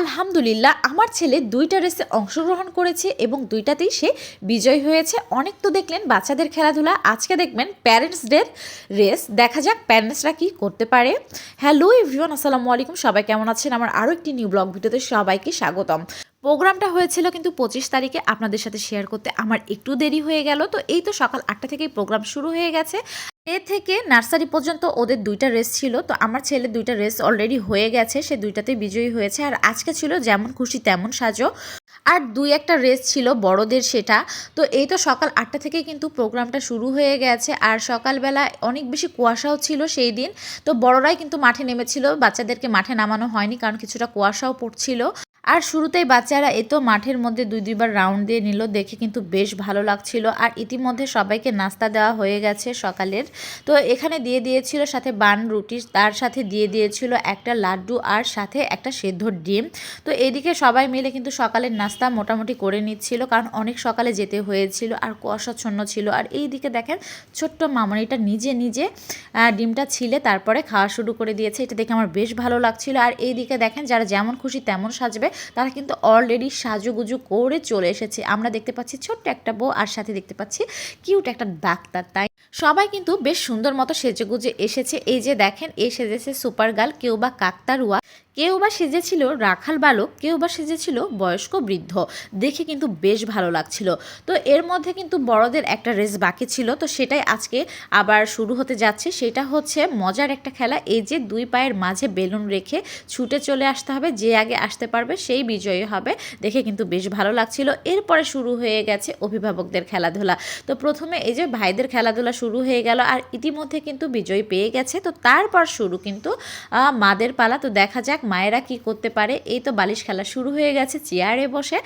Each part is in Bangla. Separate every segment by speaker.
Speaker 1: আলহামদুলিল্লাহ, আমার ছেলে দুইটা রেসে অংশগ্রহণ করেছে এবং দুইটাতেই সে বিজয় হয়েছে। অনেক তো দেখলেন বাচ্চাদের খেলাধুলা। আজকে দেখবেন প্যারেন্টস ডের রেস দেখা যাক প্যারেন্টসরা কি করতে পারে। হ্যালো এভরিওয়ান আসসালামু আলাইকুম। সবাই কেমন আছেন? আমার আরও একটি নিউ ব্লগ ভিডিওতে সবাইকে স্বাগতম। প্রোগ্রামটা হয়েছিল কিন্তু পঁচিশ তারিখে। আপনাদের সাথে শেয়ার করতে আমার একটু দেরি হয়ে গেল। তো এই তো সকাল আটটা থেকেই প্রোগ্রাম শুরু হয়ে গেছে। এ থেকে নার্সারি পর্যন্ত ওদের দুইটা রেস ছিল, তো আমার ছেলে দুইটা রেস অলরেডি হয়ে গেছে, সে দুইটাতে বিজয়ী হয়েছে। আর আজকে ছিল যেমন খুশি তেমন সাজো। আর দুই একটা রেস ছিল বড়দের সেটা, তো এই তো সকাল আটটা থেকেই কিন্তু প্রোগ্রামটা শুরু হয়ে গেছে। আর সকালবেলা অনেক বেশি কুয়াশাও ছিল সেই দিন, তো বড়রাই কিন্তু মাঠে নেমেছিল, বাচ্চাদেরকে মাঠে নামানো হয়নি, কারণ কিছুটা কুয়াশাও পড়ছিল। আর শুরুতেই বাচ্চারা এ তো মাঠের মধ্যে দুই দুইবার রাউন্ড দিয়ে নিল, দেখে কিন্তু বেশ ভালো লাগছিল। আর ইতিমধ্যে সবাইকে নাস্তা দেওয়া হয়ে গেছে সকালের। তো এখানে দিয়ে দিয়েছিল সাথে বান রুটি, তার সাথে দিয়ে দিয়েছিল একটা লাড্ডু আর সাথে একটা সেদ্ধ ডিম। তো এদিকে সবাই মিলে কিন্তু সকালের নাস্তা মোটামুটি করে নিচ্ছিল, কারণ অনেক সকালে যেতে হয়েছিল আর কুয়াশাচ্ছন্ন ছিল। আর এই দিকে দেখেন ছোট্ট মামনিটা নিজে নিজে ডিমটা ছিলে, তারপরে খাওয়া শুরু করে দিয়েছে। এটা দেখে আমার বেশ ভালো লাগছিল। আর এই দিকে দেখেন যারা যেমন খুশি তেমন সাজবে। তারা কিন্তু অলরেডি সাজুগুজু করে চলে এসেছে। আমরা দেখতে পাচ্ছি ছোট্ট একটা বউ, আর সাথে দেখতে পাচ্ছি কিউট একটা ডাক্তার, তাই সবাই কিন্তু বেশ সুন্দর মতো সেজেগুজে এসেছে। এই যে দেখেন, এ সেজেছে সুপার গার্ল, কেউ বা কাকতারুয়া, কেউ বা সেজেছিল রাখাল বালক, কেউ বা সেজেছিল বয়স্ক বৃদ্ধ। দেখে কিন্তু বেশ ভালো লাগছিল। তো এর মধ্যে কিন্তু বড়দের একটা রেস বাকি ছিল। তো সেটাই আজকে আবার শুরু হতে যাচ্ছে। সেটা হচ্ছে মজার একটা খেলা। এই যে দুই পায়ের মাঝে বেলুন রেখে ছুটে চলে আসতে হবে, যে আগে আসতে পারবে সেই বিজয়ী হবে। দেখে কিন্তু বেশ ভালো লাগছিল। এরপরে শুরু হয়ে গেছে অভিভাবকদের খেলাধুলা। তো প্রথমে এই যে ভাইদের খেলাধুলা শুরু হয়ে গেল আর ইতিমধ্যে কিন্তু বিজয় পেয়ে গেছে। তো তারপর শুরু কিন্তু মাদের পালা। তো দেখা যাক মায়েরা কি করতে পারে। এই তো বালিশ খেলা শুরু হয়ে গেছে, চেয়ারে বসে।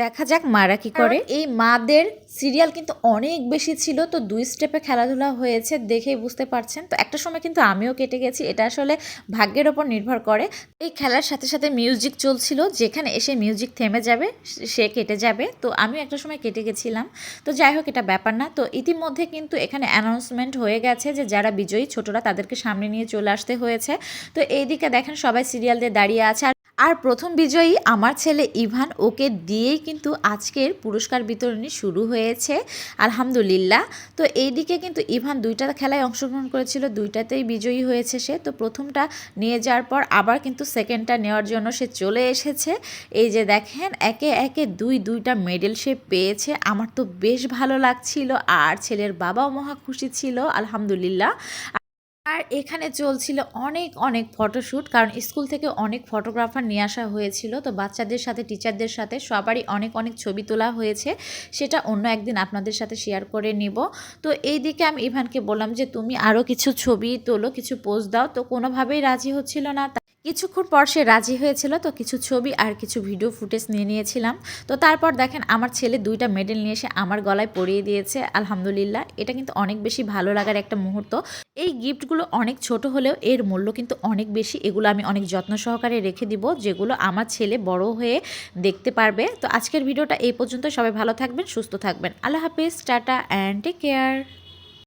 Speaker 1: দেখা যাক মারা কি করে। এই মাদের সিরিয়াল কিন্তু অনেক বেশি ছিল তো দুই স্টেপে খেলাধুলা হয়েছে দেখেই বুঝতে পারছেন। তো একটা সময় কিন্তু আমিও কেটে গেছি এটা আসলে ভাগ্যের ওপর নির্ভর করে। এই খেলার সাথে সাথে মিউজিক চলছিল যেখানে এসে মিউজিক থেমে যাবে সে কেটে যাবে। তো আমিও একটা সময় কেটে গেছিলাম। তো যাই হোক এটা ব্যাপার না। তো ইতিমধ্যে কিন্তু এখানে অ্যানাউন্সমেন্ট হয়ে গেছে যে যারা বিজয়ী ছোটরা তাদেরকে সামনে নিয়ে চলে আসতে হয়েছে। তো এইদিকে দেখেন সবাই সিরিয়াল দিয়ে দাঁড়িয়ে আছে। আর আর প্রথম বিজয়ী আমার ছেলে ইভান, ওকে দিয়েই কিন্তু আজকের পুরস্কার বিতরণী শুরু হয়েছে। আলহামদুলিল্লাহ। তো এই দিকে কিন্তু ইভান দুইটা খেলায় অংশগ্রহণ করেছিল, দুইটাতেই বিজয়ী হয়েছে সে। তো প্রথমটা নিয়ে যাওয়ার পর আবার কিন্তু সেকেন্ডটা নেওয়ার জন্য সে চলে এসেছে। এই যে দেখেন, একে একে দুই দুইটা মেডেল সে পেয়েছে। আমার তো বেশ ভালো লাগছিল, আর ছেলের বাবাও মহা খুশি ছিল, আলহামদুলিল্লাহ। আর এখানে চলছিল অনেক অনেক ফটোশ্যুট কারণ স্কুল থেকে অনেক ফটোগ্রাফার নিয়ে আসা হয়েছিল। তো বাচ্চাদের সাথে টিচারদের সাথে সবারই অনেক অনেক ছবি তোলা হয়েছে। সেটা অন্য একদিন আপনাদের সাথে শেয়ার করে নিব। তো এই দিকে আমি ইভানকে বললাম যে, তুমি আরও কিছু ছবি তোলো, কিছু পোজ দাও। তো কোনোভাবেই রাজি হচ্ছিল না। কিছুক্ষণ পর সে রাজি হয়েছিল, তো কিছু ছবি আর কিছু ভিডিও ফুটেজ নিয়ে নিয়েছিলাম। তো তারপর দেখেন আমার ছেলে দুইটা মেডেল নিয়ে এসে আমার গলায় পরিয়ে দিয়েছে, আলহামদুলিল্লাহ। এটা কিন্তু অনেক বেশি ভালো লাগার একটা মুহূর্ত। এই গিফটগুলো অনেক ছোট হলেও এর মূল্য কিন্তু অনেক বেশি। এগুলো আমি অনেক যত্ন সহকারে রেখে দিব, যেগুলো আমার ছেলে বড় হয়ে দেখতে পারবে। তো আজকের ভিডিওটা এই পর্যন্ত। সবাই ভালো থাকবেন, সুস্থ থাকবেন। আল্লাহ হাফিজ, টাটা অ্যান্ড টেক কেয়ার